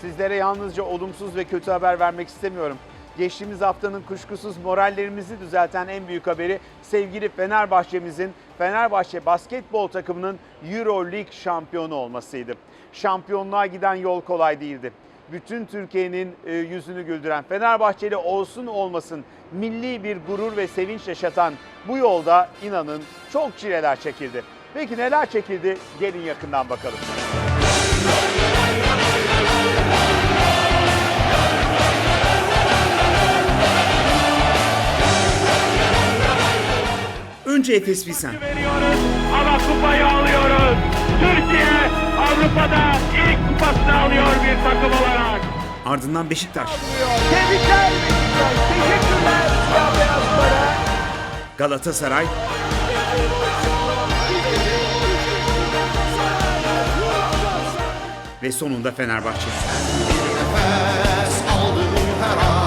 Sizlere yalnızca olumsuz ve kötü haber vermek istemiyorum. Geçtiğimiz haftanın kuşkusuz morallerimizi düzelten en büyük haberi sevgili Fenerbahçe'mizin Fenerbahçe basketbol takımının Euro League şampiyonu olmasıydı. Şampiyonluğa giden yol kolay değildi. Bütün Türkiye'nin e, yüzünü güldüren Fenerbahçeli olsun olmasın milli bir gurur ve sevinç yaşatan bu yolda inanın çok çileler çekildi. Peki neler çekildi? Gelin yakından bakalım. Önce Efes ama kupayı alıyoruz. Türkiye Avrupa'da ilk kupasını alıyor bir takım olarak. Ardından Beşiktaş. Tebrikler Beşiktaş. Teşekkürler siyah. Galatasaray. Ve sonunda Fenerbahçe. nefes aldığım her an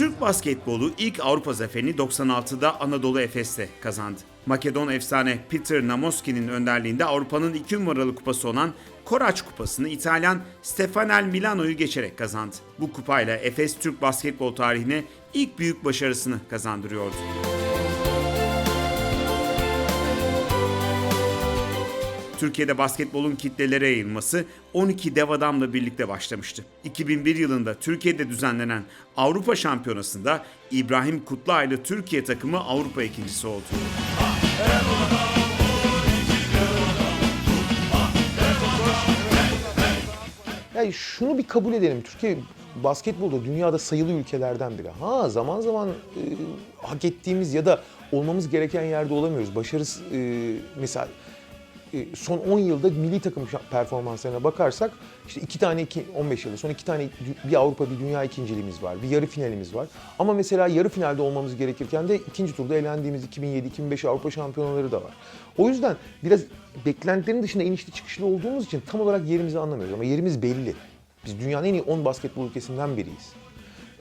Türk basketbolu ilk Avrupa zaferini 96'da Anadolu Efes'te kazandı. Makedon efsane Peter Namoski'nin önderliğinde Avrupa'nın iki numaralı kupası olan Koraç Kupası'nı İtalyan Stefanel Milano'yu geçerek kazandı. Bu kupayla Efes Türk basketbol tarihine ilk büyük başarısını kazandırıyordu. Türkiye'de basketbolun kitlelere yayılması 12 dev adamla birlikte başlamıştı. 2001 yılında Türkiye'de düzenlenen Avrupa Şampiyonası'nda İbrahim Kutluaylı Türkiye takımı Avrupa ikincisi oldu. Yani şunu bir kabul edelim. Türkiye basketbolda dünyada sayılı ülkelerden biri. Ha zaman zaman e, hak ettiğimiz ya da olmamız gereken yerde olamıyoruz. Başarısı e, mesela son 10 yılda milli takım performanslarına bakarsak işte iki tane iki, 15 yılda son iki tane bir Avrupa bir dünya ikinciliğimiz var. Bir yarı finalimiz var. Ama mesela yarı finalde olmamız gerekirken de ikinci turda elendiğimiz 2007-2005 Avrupa şampiyonaları da var. O yüzden biraz beklentilerin dışında inişli çıkışlı olduğumuz için tam olarak yerimizi anlamıyoruz. Ama yerimiz belli. Biz dünyanın en iyi 10 basketbol ülkesinden biriyiz.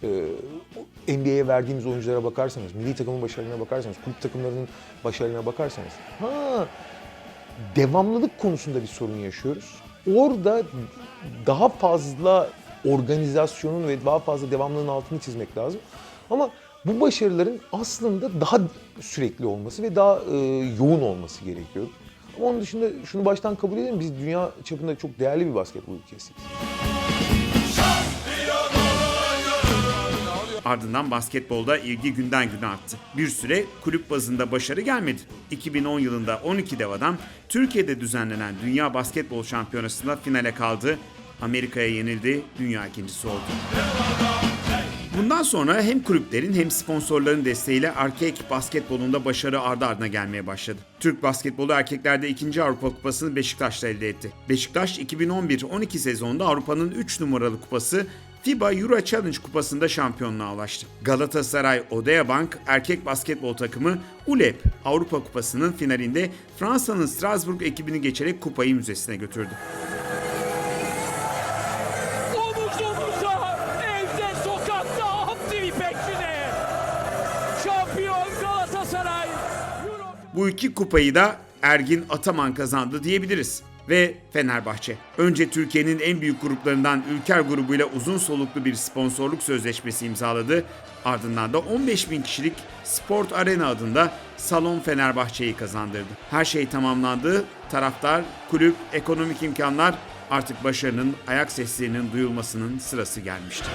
Ee, NBA'ye verdiğimiz oyunculara bakarsanız, milli takımın başarılarına bakarsanız, kulüp takımlarının başarılarına bakarsanız. Ha, devamlılık konusunda bir sorun yaşıyoruz. Orada daha fazla organizasyonun ve daha fazla devamlılığın altını çizmek lazım. Ama bu başarıların aslında daha sürekli olması ve daha e, yoğun olması gerekiyor. Ama onun dışında şunu baştan kabul edelim. Biz dünya çapında çok değerli bir basketbol ülkesiyiz. Ardından basketbolda ilgi günden güne arttı. Bir süre kulüp bazında başarı gelmedi. 2010 yılında 12 dev adam Türkiye'de düzenlenen Dünya Basketbol Şampiyonası'nda finale kaldı. Amerika'ya yenildi, dünya ikincisi oldu. Bundan sonra hem kulüplerin hem sponsorların desteğiyle erkek basketbolunda başarı ardı ardına gelmeye başladı. Türk basketbolu erkeklerde 2. Avrupa Kupası'nı Beşiktaş'ta elde etti. Beşiktaş 2011-12 sezonunda Avrupa'nın 3 numaralı kupası FIBA Euro Challenge kupasında şampiyonluğa ulaştı. Galatasaray Odea Bank erkek basketbol takımı ULEP Avrupa Kupası'nın finalinde Fransa'nın Strasbourg ekibini geçerek kupayı müzesine götürdü. Bu iki kupayı da Ergin Ataman kazandı diyebiliriz. Ve Fenerbahçe. Önce Türkiye'nin en büyük gruplarından Ülker grubuyla uzun soluklu bir sponsorluk sözleşmesi imzaladı. Ardından da 15 bin kişilik Sport Arena adında Salon Fenerbahçe'yi kazandırdı. Her şey tamamlandı. Taraftar, kulüp, ekonomik imkanlar artık başarının ayak seslerinin duyulmasının sırası gelmişti.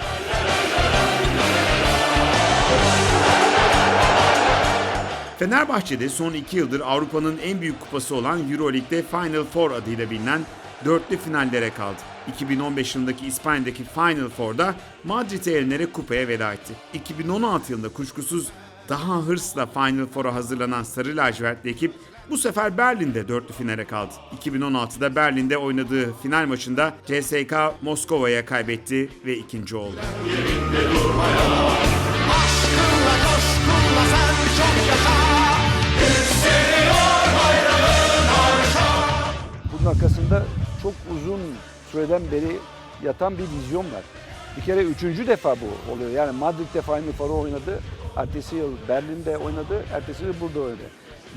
Fenerbahçe'de son iki yıldır Avrupa'nın en büyük kupası olan Euroleague'de Final Four adıyla bilinen dörtlü finallere kaldı. 2015 yılındaki İspanya'daki Final Four'da Madrid'e elenerek kupaya veda etti. 2016 yılında kuşkusuz daha hırsla Final Four'a hazırlanan Sarı Lacivertli ekip bu sefer Berlin'de dörtlü finale kaldı. 2016'da Berlin'de oynadığı final maçında CSK Moskova'ya kaybetti ve ikinci oldu. Aşkınla Bunun arkasında çok uzun süreden beri yatan bir vizyon var. Bir kere üçüncü defa bu oluyor. Yani Madrid'de Final Four'u oynadı. Ertesi yıl Berlin'de oynadı. Ertesi yıl burada oynadı.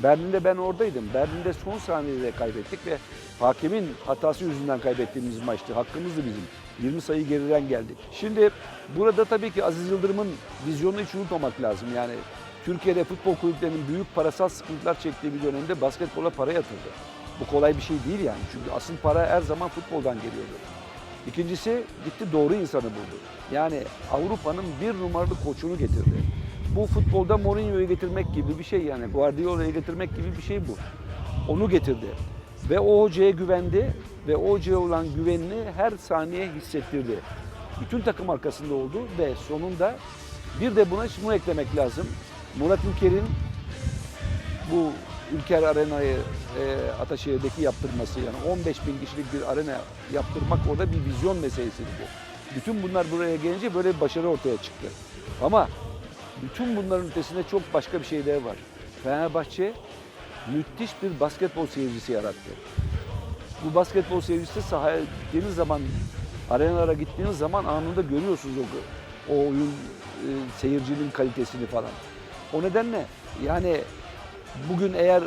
Berlin'de ben oradaydım. Berlin'de son saniyede kaybettik ve Hakemin hatası yüzünden kaybettiğimiz maçtı. Hakkımızdı bizim. 20 sayı geriden geldik. Şimdi burada tabii ki Aziz Yıldırım'ın vizyonunu hiç unutmamak lazım. Yani Türkiye'de futbol kulüplerinin büyük parasal sıkıntılar çektiği bir dönemde basketbola para yatırdı. Bu kolay bir şey değil yani. Çünkü asıl para her zaman futboldan geliyordu. İkincisi gitti doğru insanı buldu. Yani Avrupa'nın bir numaralı koçunu getirdi. Bu futbolda Mourinho'yu getirmek gibi bir şey yani. Guardiola'yı getirmek gibi bir şey bu. Onu getirdi. Ve o hocaya güvendi ve o hocaya olan güvenini her saniye hissettirdi. Bütün takım arkasında oldu ve sonunda bir de buna şunu eklemek lazım. Murat Ülker'in bu Ülker Arena'yı e, Ataşehir'deki yaptırması yani 15 bin kişilik bir arena yaptırmak orada bir vizyon meselesiydi bu. Bütün bunlar buraya gelince böyle bir başarı ortaya çıktı. Ama bütün bunların ötesinde çok başka bir şey de var. Fenerbahçe müthiş bir basketbol seyircisi yarattı. Bu basketbol seyircisi sahaya gittiğiniz zaman, arenalara gittiğiniz zaman anında görüyorsunuz o, o oyun e, seyircinin kalitesini falan. O nedenle yani bugün eğer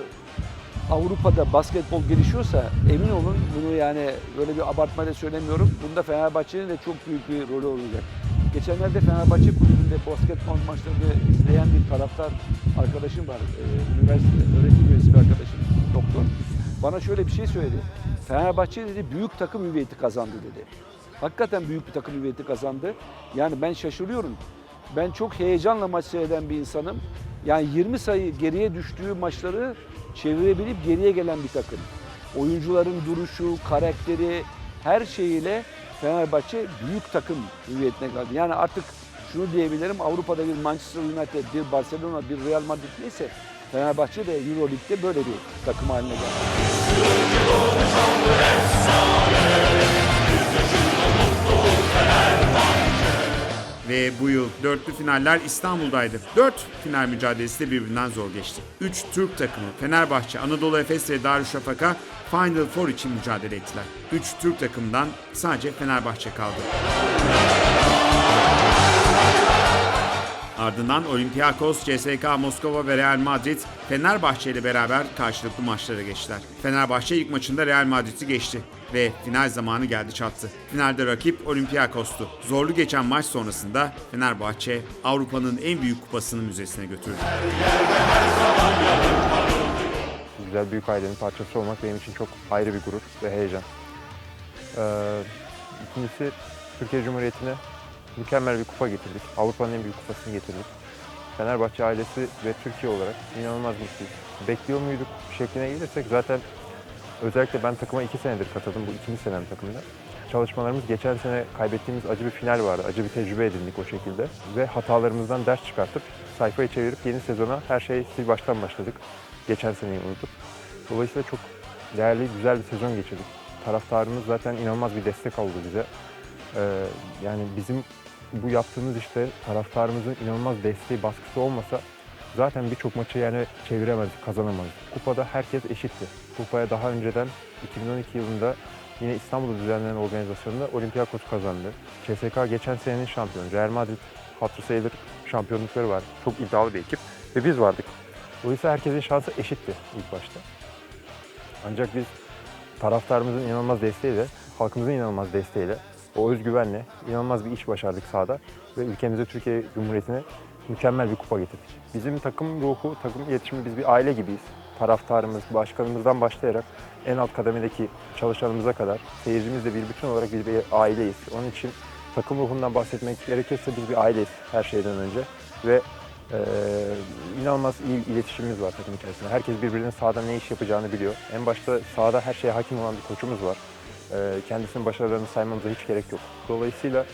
Avrupa'da basketbol gelişiyorsa emin olun bunu yani böyle bir abartmayla söylemiyorum. Bunda Fenerbahçe'nin de çok büyük bir rolü olacak. Geçenlerde Fenerbahçe kulübünde basketbol maçlarını izleyen bir taraftar arkadaşım var. Ee, üniversite öğretim üyesi bir arkadaşım, doktor. Bana şöyle bir şey söyledi. Fenerbahçe dedi büyük takım hüviyeti kazandı dedi. Hakikaten büyük bir takım hüviyeti kazandı. Yani ben şaşırıyorum. Ben çok heyecanla maç seyreden bir insanım. Yani 20 sayı geriye düştüğü maçları çevirebilip geriye gelen bir takım. Oyuncuların duruşu, karakteri, her şeyiyle Fenerbahçe büyük takım hüviyetine geldi. Yani artık şunu diyebilirim Avrupa'da bir Manchester United, bir Barcelona, bir Real Madrid neyse Fenerbahçe de Euro Lig'de böyle bir takım haline geldi. Ve bu yıl dörtlü finaller İstanbul'daydı. Dört final mücadelesi de birbirinden zor geçti. Üç Türk takımı Fenerbahçe, Anadolu Efes ve Darüşşafaka Final Four için mücadele ettiler. Üç Türk takımından sadece Fenerbahçe kaldı. Ardından Olympiakos, CSKA Moskova ve Real Madrid Fenerbahçe ile beraber karşılıklı maçlara geçtiler. Fenerbahçe ilk maçında Real Madrid'i geçti ve final zamanı geldi çattı. Finalde rakip Olympiakos'tu. Zorlu geçen maç sonrasında Fenerbahçe Avrupa'nın en büyük kupasını müzesine götürdü. güzel büyük ailenin parçası olmak benim için çok ayrı bir gurur ve heyecan. Ee, ikincisi Türkiye Cumhuriyeti'ne mükemmel bir kupa getirdik. Avrupa'nın en büyük kupasını getirdik. Fenerbahçe ailesi ve Türkiye olarak inanılmaz mutluyuz. Bekliyor muyduk şekline gelirsek zaten özellikle ben takıma iki senedir katıldım. Bu ikinci senem takımda. Çalışmalarımız geçen sene kaybettiğimiz acı bir final vardı. Acı bir tecrübe edindik o şekilde. Ve hatalarımızdan ders çıkartıp sayfayı çevirip yeni sezona her şey sil baştan başladık. Geçen seneyi unutup. Dolayısıyla çok değerli, güzel bir sezon geçirdik. Taraftarımız zaten inanılmaz bir destek oldu bize. Ee, yani bizim bu yaptığımız işte taraftarımızın inanılmaz desteği, baskısı olmasa zaten birçok maçı yani çeviremezdik, kazanamazdık. Kupada herkes eşitti. Kupaya daha önceden 2012 yılında yine İstanbul'da düzenlenen organizasyonda Olympiakos kazandı. CSK geçen senenin şampiyonu. Real Madrid hatırı sayılır şampiyonlukları var. Çok iddialı bir ekip ve biz vardık. Dolayısıyla herkesin şansı eşitti ilk başta. Ancak biz taraftarımızın inanılmaz desteğiyle, halkımızın inanılmaz desteğiyle, o özgüvenle inanılmaz bir iş başardık sahada ve ülkemize Türkiye Cumhuriyeti'ne mükemmel bir kupa getirdik. Bizim takım ruhu, takım iletişimi biz bir aile gibiyiz. Taraftarımız, başkanımızdan başlayarak en alt kademedeki çalışanımıza kadar seyircimiz de bir bütün olarak biz bir aileyiz. Onun için takım ruhundan bahsetmek gerekirse biz bir aileyiz her şeyden önce ve ee, inanılmaz iyi iletişimimiz var takım içerisinde. Herkes birbirinin sahada ne iş yapacağını biliyor. En başta sahada her şeye hakim olan bir koçumuz var. Ee, kendisinin başarılarını saymamıza hiç gerek yok. Dolayısıyla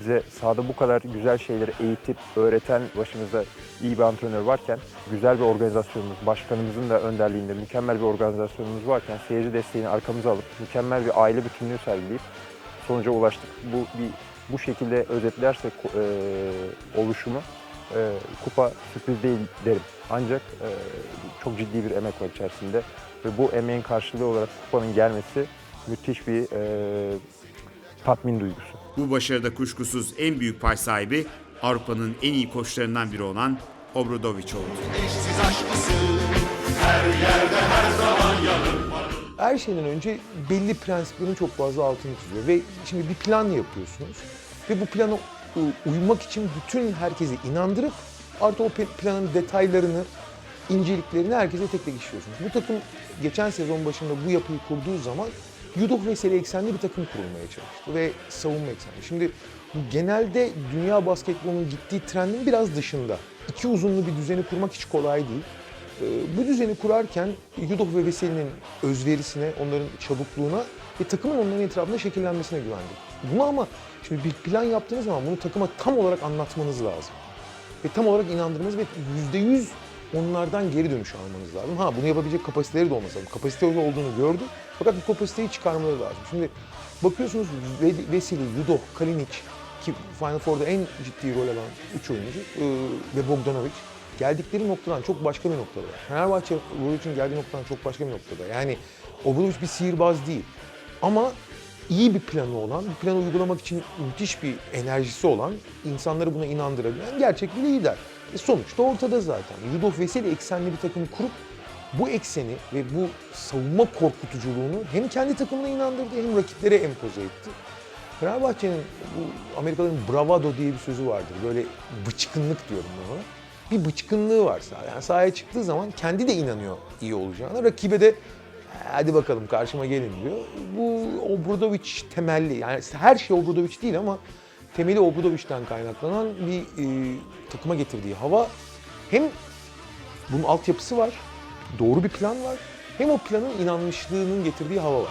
bize sahada bu kadar güzel şeyleri eğitip öğreten başımızda iyi bir antrenör varken, güzel bir organizasyonumuz, başkanımızın da önderliğinde mükemmel bir organizasyonumuz varken seyirci desteğini arkamıza alıp mükemmel bir aile bütünlüğü sergileyip sonuca ulaştık. Bu bir bu şekilde özetlersek e, oluşumu e, kupa sürpriz değil derim. Ancak e, çok ciddi bir emek var içerisinde ve bu emeğin karşılığı olarak kupanın gelmesi müthiş bir e, tatmin duygusu. Bu başarıda kuşkusuz en büyük pay sahibi Avrupa'nın en iyi koçlarından biri olan Obradoviç oldu. Eşsiz her yerde her zaman yanım her şeyden önce belli prensiplerin çok fazla altını çiziyor. Ve şimdi bir plan yapıyorsunuz. Ve bu plana uymak için bütün herkesi inandırıp artı o planın detaylarını, inceliklerini herkese tek tek işliyorsunuz. Bu takım geçen sezon başında bu yapıyı kurduğu zaman Yudoh Veseli eksenli bir takım kurulmaya çalıştı ve savunma eksenli. Şimdi bu genelde dünya basketbolunun gittiği trendin biraz dışında. İki uzunlu bir düzeni kurmak hiç kolay değil. Ee, Bu düzeni kurarken Yudoh ve Veseli'nin özverisine, onların çabukluğuna ve takımın onların etrafında şekillenmesine güvendik. Bunu ama şimdi bir plan yaptığınız zaman bunu takıma tam olarak anlatmanız lazım ve tam olarak inandırmanız ve yüzde yüz onlardan geri dönüş almanız lazım. Ha bunu yapabilecek kapasiteleri de olmasa. Kapasite olduğunu gördü fakat bu kapasiteyi çıkarmaları lazım. Şimdi bakıyorsunuz Ve- Veseli, Yudo, Kalinic ki Final Four'da en ciddi rol alan 3 oyuncu e, ve Bogdanovic geldikleri noktadan çok başka bir noktada. Fenerbahçe Obradovic'in geldiği noktadan çok başka bir noktada. Yani Obradovic bir sihirbaz değil. Ama iyi bir planı olan, bir planı uygulamak için müthiş bir enerjisi olan, insanları buna inandırabilen gerçek bir lider. E sonuçta ortada zaten. Yudov Veseli eksenli bir takım kurup bu ekseni ve bu savunma korkutuculuğunu hem kendi takımına inandırdı hem rakiplere empoze etti. Fenerbahçe'nin bu Amerikalıların bravado diye bir sözü vardır. Böyle bıçkınlık diyorum ona. Bir bıçkınlığı var sahaya. Yani sahaya çıktığı zaman kendi de inanıyor iyi olacağına. Rakibe de hadi bakalım karşıma gelin diyor. Bu Obradovic temelli. Yani her şey Obradovic değil ama temeli Obradovic'ten kaynaklanan bir e, takıma getirdiği hava hem bunun altyapısı var, doğru bir plan var. Hem o planın inanmışlığının getirdiği hava var.